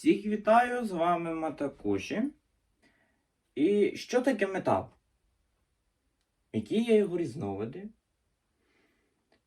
Всіх вітаю, з вами Матакуші. І що таке метал? Які є його різновиди?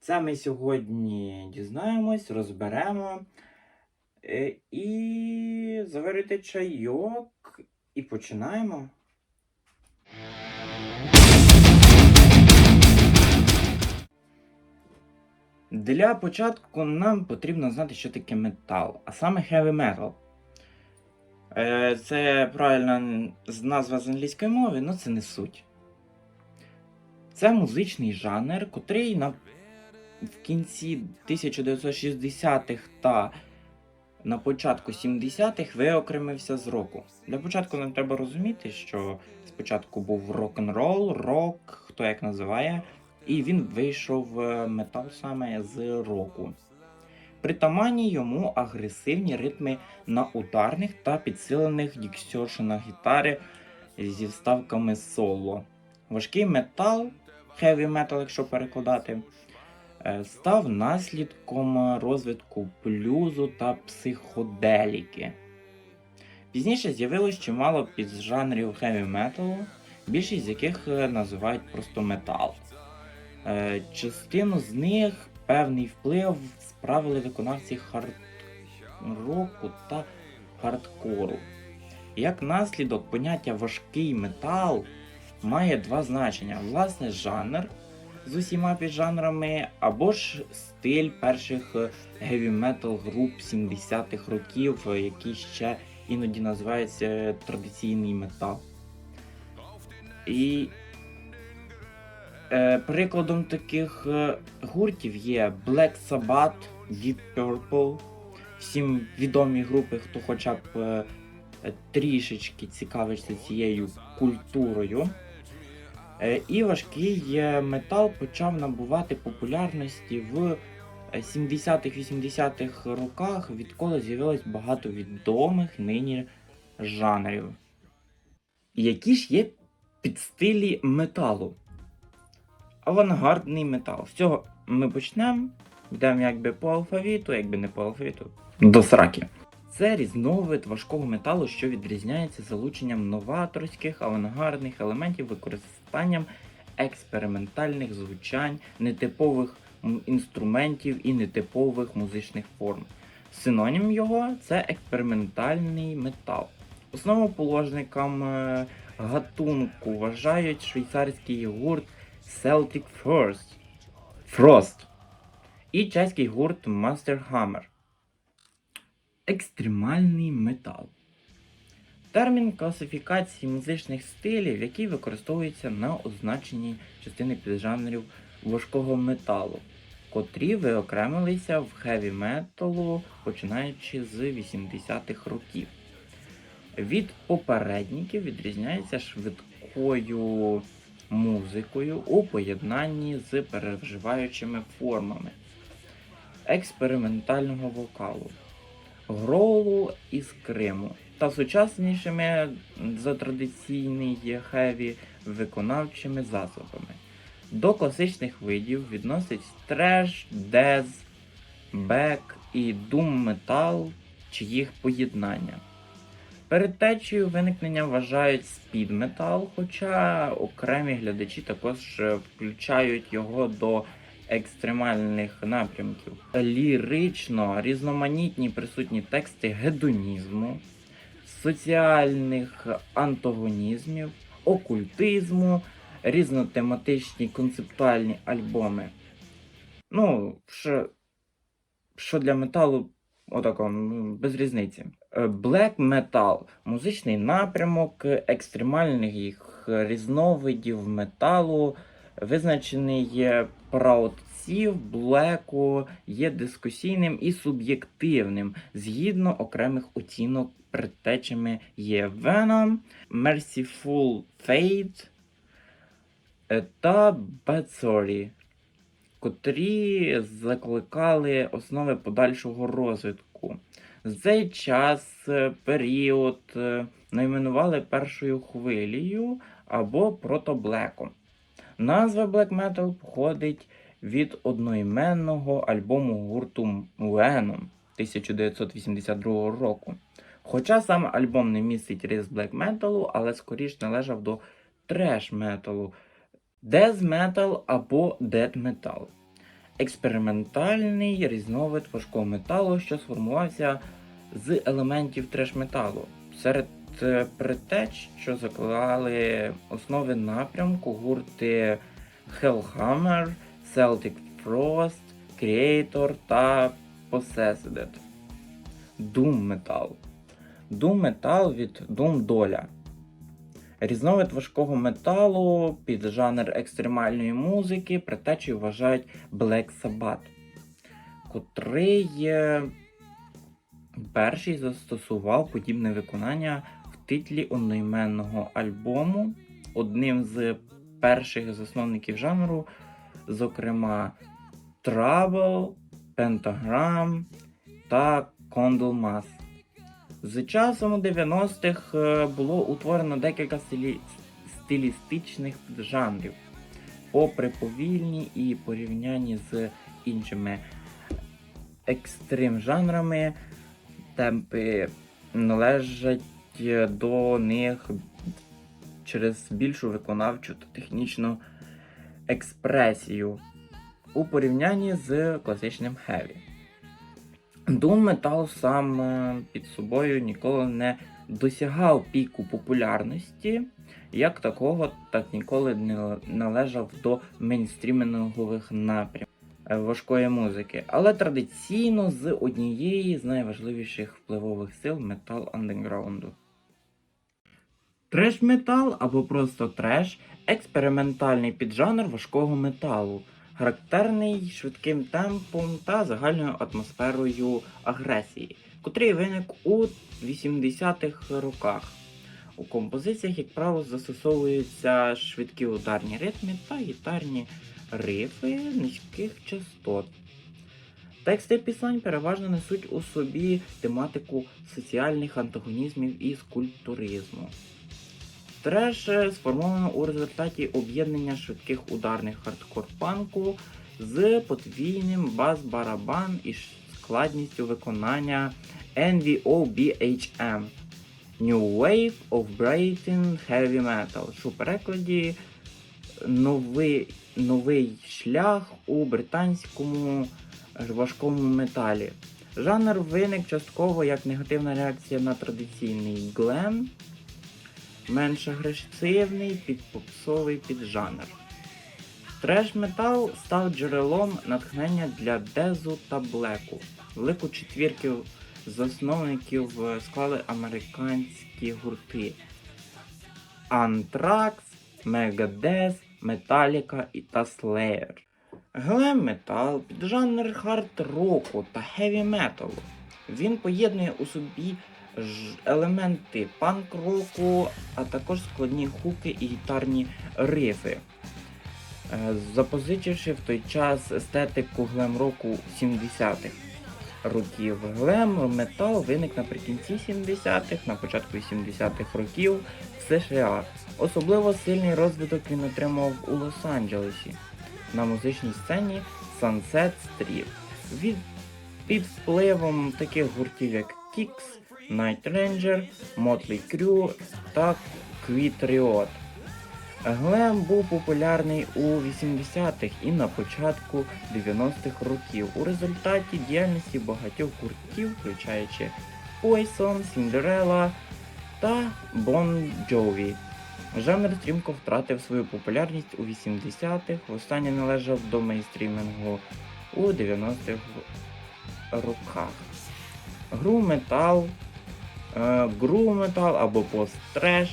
Це ми сьогодні дізнаємось, розберемо. Е, І заварити чайок і починаємо. Для початку нам потрібно знати, що таке метал, а саме heavy metal. Е, Це правильна назва з англійської мови, але це не суть. Це музичний жанр, котрий на... в кінці 1960-х та на початку 70-х виокремився з року. Для початку нам треба розуміти, що спочатку був рок-н-рол, рок, хто як називає, і він вийшов е, метал саме з року. Притаманні йому агресивні ритми на ударних та підсилених діксьоршинах гітари зі вставками соло. Важкий метал, heavy metal, якщо перекладати, е, став наслідком розвитку блюзу та психоделіки. Пізніше з'явилось чимало піджанрів heavy metal, більшість з яких е, називають просто метал. Е, Частину з них певний вплив справили виконавці хард-року та хардкору. Як наслідок, поняття важкий метал має два значення: власне, жанр з усіма піджанрами, або ж стиль перших геві метал груп 70-х років, е, які ще іноді називаються традиційний метал. І Е, прикладом таких е, гуртів є Black Sabbath, Deep Purple, всім відомі групи, хто хоча б е, е, трішечки цікавиться цією культурою. Е, і важкий е, метал почав набувати популярності в е, 70-х, 80-х роках, відколи з'явилось багато відомих нині жанрів. Які ж є підстилі металу? Авангардний метал. З цього ми почнемо. Йдемо якби по алфавіту, якби не по алфавіту. До сраки. Це різновид важкого металу, що відрізняється залученням новаторських авангардних елементів, використанням експериментальних звучань, нетипових інструментів і нетипових музичних форм. Синонім його це експериментальний метал. Основоположником е, гатунку вважають швейцарський гурт Celtic Frost, Frost і чеський гурт Master Hammer. Екстремальний метал. Термін класифікації музичних стилів, який використовується на означенні частини піджанрів важкого металу, котрі виокремилися в хеві металу починаючи з 80-х років. Від попередників відрізняється швидкою музикою у поєднанні з переживаючими формами експериментального вокалу, гролу із Криму та сучаснішими за традиційний хеві виконавчими засобами. До класичних видів відносять треш, дез, бек і дум метал чи їх поєднання. Перед течією виникнення вважають спідметал, хоча окремі глядачі також е, включають його до екстремальних напрямків. Лірично різноманітні присутні тексти гедонізму, соціальних антагонізмів, окультизму, різнотематичні концептуальні альбоми. Ну, що, що для металу, отако, без різниці. Е, Black Metal – музичний напрямок екстремальних різновидів металу, визначений праотців блеку, є дискусійним і суб'єктивним, згідно окремих оцінок предтечами є Venom, Merciful Fate е, та Bad Story, котрі закликали основи подальшого розвитку. Цей час е, період е, найменували першою хвилею або протоблеком. Назва Black Metal походить від одноіменного альбому гурту Venom 1982 року, Хоча сам альбом не містить різ блек металу, але скоріш належав до треш металу, дез метал або дед метал. Експериментальний різновид важкого металу, що сформувався з елементів треш металу. Серед е, предтеч, що заклали основи напрямку гурти Hellhammer, Celtic Frost, Creator та Possessed. Doom Metal. Doom Metal від Doom Доля. Різновид важкого металу під жанр екстремальної музики предтечею вважають Black Sabbath, котрий перший застосував подібне виконання в титлі одноіменного альбому. Одним з перших засновників жанру, зокрема Trouble, Pentagram та Candlemas. З часом у 90-х е, було утворено декілька стилі... стилістичних жанрів, попри повільні і порівнянні з іншими екстрим жанрами, темпи належать до них через більшу виконавчу та технічну експресію у порівнянні з класичним хеві. Doom Metal сам е, під собою ніколи не досягав піку популярності, як такого, так ніколи не належав до мейнстрімінгових напрямків е, важкої музики, але традиційно з однієї з найважливіших впливових сил метал андеграунду. Треш метал або просто треш експериментальний піджанр важкого металу, характерний швидким темпом та загальною атмосферою агресії, котрий виник у 80-х роках. У композиціях, як правило, застосовуються швидкі ударні ритми та гітарні рифи низьких частот. Тексти пісень переважно несуть у собі тематику соціальних антагонізмів і скульптуризму. Треш сформовано у результаті об'єднання швидких ударних хардкор-панку з подвійним бас-барабан і складністю виконання NVOBHM New Wave of Breaking Heavy Metal, що в перекладі новий, новий шлях у британському важкому металі. Жанр виник частково як негативна реакція на традиційний глем, менш агресивний підпопсовий піджанр. Треш метал став джерелом натхнення для дезу та блеку. Велику четвірку засновників е, склали американські гурти Anthrax, Megadeth, Metallica і Slayer. Глем метал піджанр хард-року та хеві металу. Він поєднує у собі елементи панк-року, а також складні хуки і гітарні рифи. Е, Запозичивши в той час естетику глем-року 70-х років. Глем метал виник наприкінці 70-х, на початку 80-х років в США. Особливо сильний розвиток він отримав у Лос-Анджелесі на музичній сцені Sunset Strip. Від під впливом таких гуртів, як Kix, Night Ranger, Motley Crue та Quit Riot. Глем був популярний у 80-х і на початку 90-х років у результаті діяльності багатьох гуртів, включаючи Poison, Cinderella та Bon Jovi. Жанр стрімко втратив свою популярність у 80-х, востаннє належав до мейнстрімінгу у 90-х роках. Гру метал, е, гру метал або пост-треш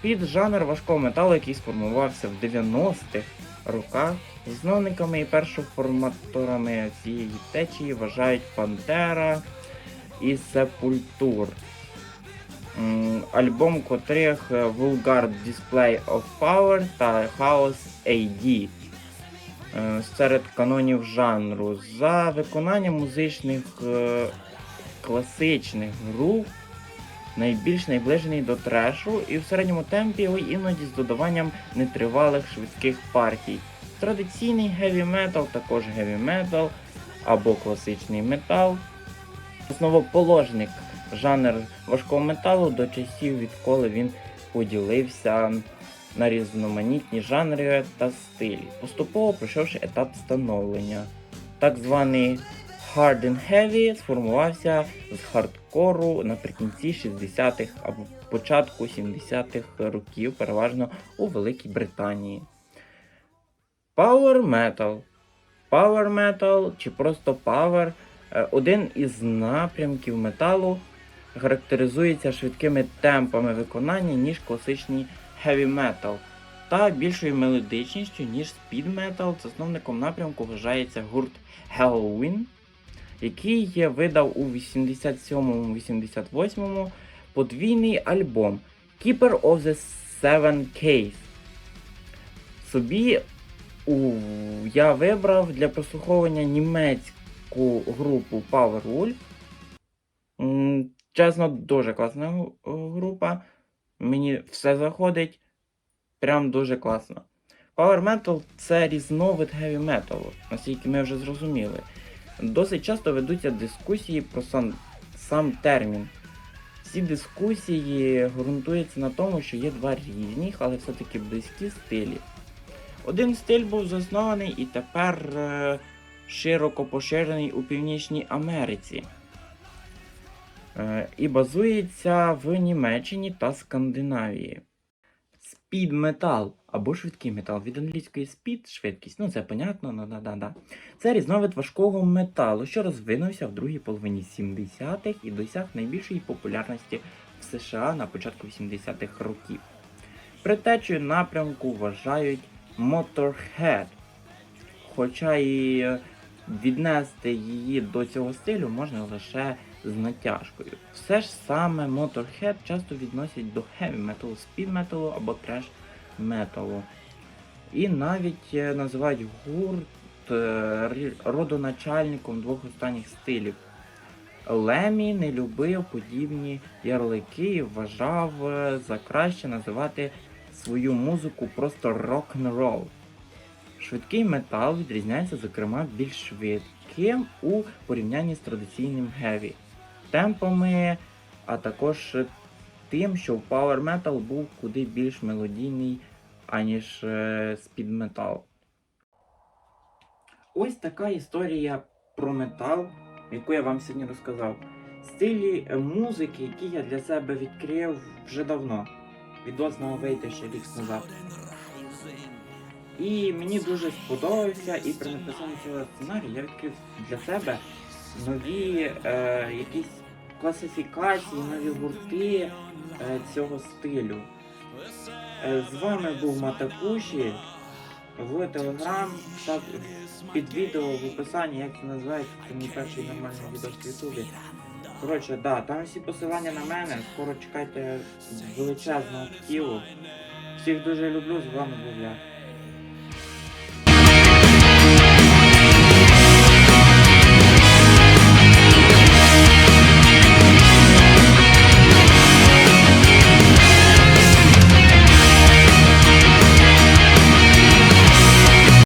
під жанр важкого металу, який сформувався в 90-х роках. Засновниками і першоформаторами цієї течії вважають Пантера і Сепультур. Альбом котрих е, Vulgar Display of Power та Chaos AD е, серед канонів жанру за виконання музичних класичних груп найбільш наближений до трешу і в середньому темпі, але іноді з додаванням нетривалих швидких партій. Традиційний heavy metal, також heavy metal або класичний метал. Основоположник жанр важкого металу до часів, відколи він поділився на різноманітні жанри та стилі, поступово пройшовши етап становлення. Так званий Hard and Heavy сформувався з хардкору наприкінці 60-х або початку 70-х років, переважно у Великій Британії. Power Metal. Power Metal чи просто Power е, один із напрямків металу характеризується швидкими темпами виконання, ніж класичний Heavy Metal та більшою мелодичністю, ніж Speed Metal. Засновником напрямку вважається гурт Halloween, який є- видав у 87-88 подвійний альбом Keeper of the Seven Keys. Собі у, я вибрав для прослуховування німецьку групу Powerwolf. М, Чесно, дуже класна група. Мені все заходить. Прям дуже класно. Power Metal це різновид heavy metal, наскільки ми вже зрозуміли. Досить часто ведуться дискусії про сам, сам термін. Ці дискусії ґрунтуються на тому, що є два різних, але все-таки близькі стилі. Один стиль був заснований і тепер е, широко поширений у Північній Америці. Е, і базується в Німеччині та Скандинавії. Speed метал або швидкий метал від англійської speed швидкість, ну це понятно, ну да, да, да. Це різновид важкого металу, що розвинувся в другій половині 70-х і досяг найбільшої популярності в США на початку 80-х років. Притечою напрямку вважають Motorhead. Хоча і віднести її до цього стилю можна лише з натяжкою. Все ж саме Motorhead часто відносять до heavy metal, speed metal або trash металу. І навіть е, називають гурт е, родоначальником двох останніх стилів. Лемі не любив подібні ярлики і вважав е, за краще називати свою музику просто рок-н-рол. Швидкий метал відрізняється, зокрема, більш швидким у порівнянні з традиційним геві, темпами, а також тим, що в Power Metal був куди більш мелодійний, аніж е, Speed Metal. Ось така історія про метал, яку я вам сьогодні розказав. Стилі е, музики, які я для себе відкрив вже давно. Відос мав вийти ще рік назад. І мені дуже сподобався, і при написанні цього сценарію я відкрив для себе нові е, якісь класифікації, нові гурти е, цього стилю. Е, з вами був Матакуші. В Телеграм та під відео в описанні, як це називається, це мій перший нормальний відео в Ютубі. Коротше, да, там всі посилання на мене. Скоро чекайте величезного тілу. Всіх дуже люблю, з вами був я.